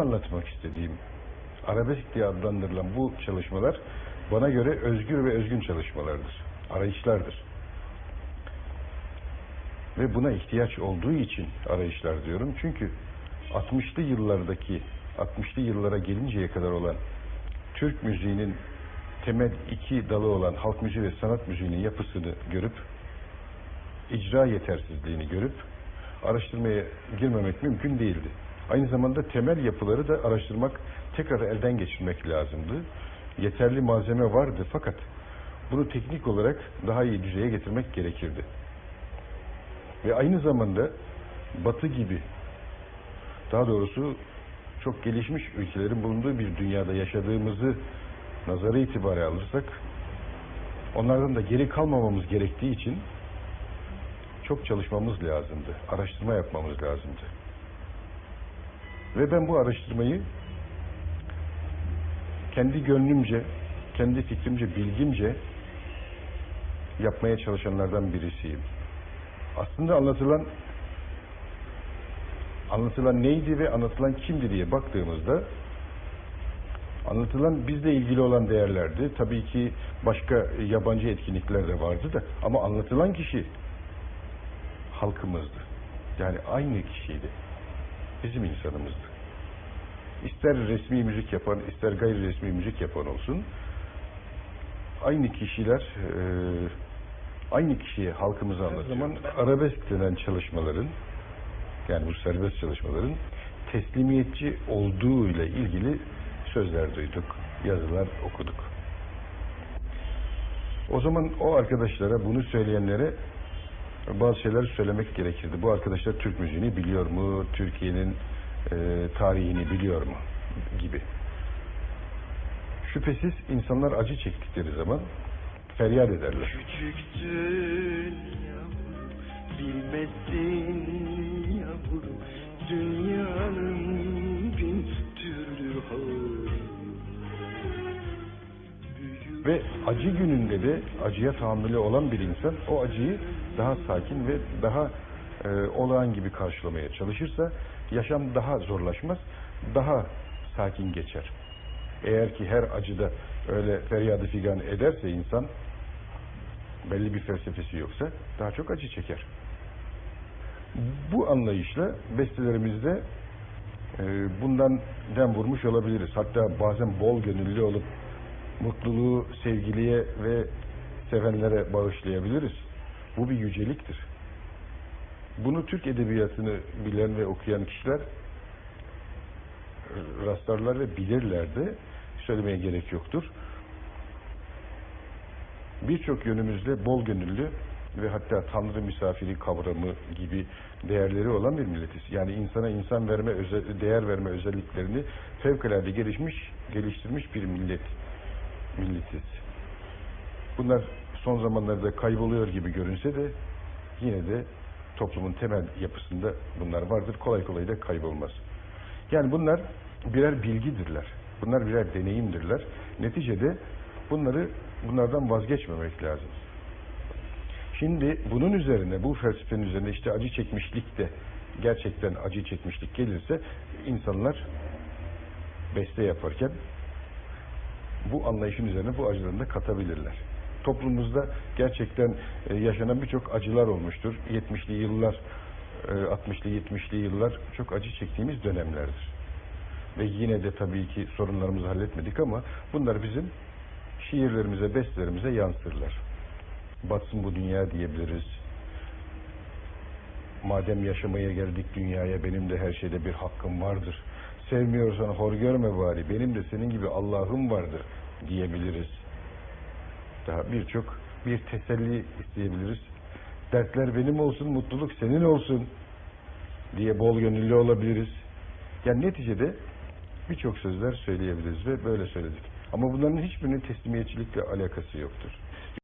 anlatmak istediğim arabesk diye adlandırılan bu çalışmalar bana göre özgür ve özgün çalışmalardır. Arayışlardır. Ve buna ihtiyaç olduğu için arayışlar diyorum. Çünkü 60'lı yıllardaki 60'lı yıllara gelinceye kadar olan Türk müziğinin temel iki dalı olan halk müziği ve sanat müziğinin yapısını görüp icra yetersizliğini görüp araştırmaya girmemek mümkün değildi. Aynı zamanda temel yapıları da araştırmak, tekrar elden geçirmek lazımdı. Yeterli malzeme vardı fakat bunu teknik olarak daha iyi düzeye getirmek gerekirdi. Ve aynı zamanda Batı gibi daha doğrusu çok gelişmiş ülkelerin bulunduğu bir dünyada yaşadığımızı nazara itibare alırsak onlardan da geri kalmamamız gerektiği için çok çalışmamız lazımdı. Araştırma yapmamız lazımdı. Ve ben bu araştırmayı kendi gönlümce, kendi fikrimce, bilgimce yapmaya çalışanlardan birisiyim. Aslında anlatılan anlatılan neydi ve anlatılan kimdi diye baktığımızda anlatılan bizle ilgili olan değerlerdi. Tabii ki başka yabancı etkinlikler de vardı da ama anlatılan kişi halkımızdı. Yani aynı kişiydi. Bizim insanımızdı. İster resmi müzik yapan, ister gayri resmi müzik yapan olsun, aynı kişiler e, aynı kişiye halkımıza anlatıyor. zaman arabesk denen çalışmaların, yani bu serbest çalışmaların teslimiyetçi olduğu ile ilgili sözler duyduk, yazılar okuduk. O zaman o arkadaşlara, bunu söyleyenlere bazı şeyler söylemek gerekirdi. Bu arkadaşlar Türk müziğini biliyor mu? Türkiye'nin e, tarihini biliyor mu? Gibi. Şüphesiz insanlar acı çektikleri zaman feryat ederler. Küçüktün yavrum, Ve acı gününde de acıya tahammülü olan bir insan o acıyı daha sakin ve daha e, olağan gibi karşılamaya çalışırsa yaşam daha zorlaşmaz, daha sakin geçer. Eğer ki her acıda öyle feryadı figan ederse insan belli bir felsefesi yoksa daha çok acı çeker. Bu anlayışla bestelerimizde e, bundan dem vurmuş olabiliriz. Hatta bazen bol gönüllü olup mutluluğu sevgiliye ve sevenlere bağışlayabiliriz. Bu bir yüceliktir. Bunu Türk edebiyatını bilen ve okuyan kişiler e, rastlarlar ve bilirler de söylemeye gerek yoktur. Birçok yönümüzde bol gönüllü ve hatta Tanrı misafiri kavramı gibi değerleri olan bir milletiz. Yani insana insan verme, değer verme özelliklerini fevkalade gelişmiş, geliştirmiş bir millet milletiz. Bunlar son zamanlarda kayboluyor gibi görünse de yine de toplumun temel yapısında bunlar vardır. Kolay kolay da kaybolmaz. Yani bunlar birer bilgidirler. Bunlar birer deneyimdirler. Neticede bunları bunlardan vazgeçmemek lazım. Şimdi bunun üzerine, bu felsefenin üzerine işte acı çekmişlik de gerçekten acı çekmişlik gelirse insanlar beste yaparken bu anlayışın üzerine bu acılarını da katabilirler. Toplumumuzda gerçekten e, yaşanan birçok acılar olmuştur. 70'li yıllar, e, 60'lı 70'li yıllar çok acı çektiğimiz dönemlerdir. Ve yine de tabii ki sorunlarımızı halletmedik ama bunlar bizim şiirlerimize, bestelerimize yansırlar. Batsın bu dünya diyebiliriz. Madem yaşamaya geldik dünyaya benim de her şeyde bir hakkım vardır. Sevmiyorsan hor görme bari benim de senin gibi Allah'ım vardır diyebiliriz. Daha birçok bir teselli isteyebiliriz. Dertler benim olsun, mutluluk senin olsun diye bol gönüllü olabiliriz. Yani neticede birçok sözler söyleyebiliriz ve böyle söyledik. Ama bunların hiçbirinin teslimiyetçilikle alakası yoktur.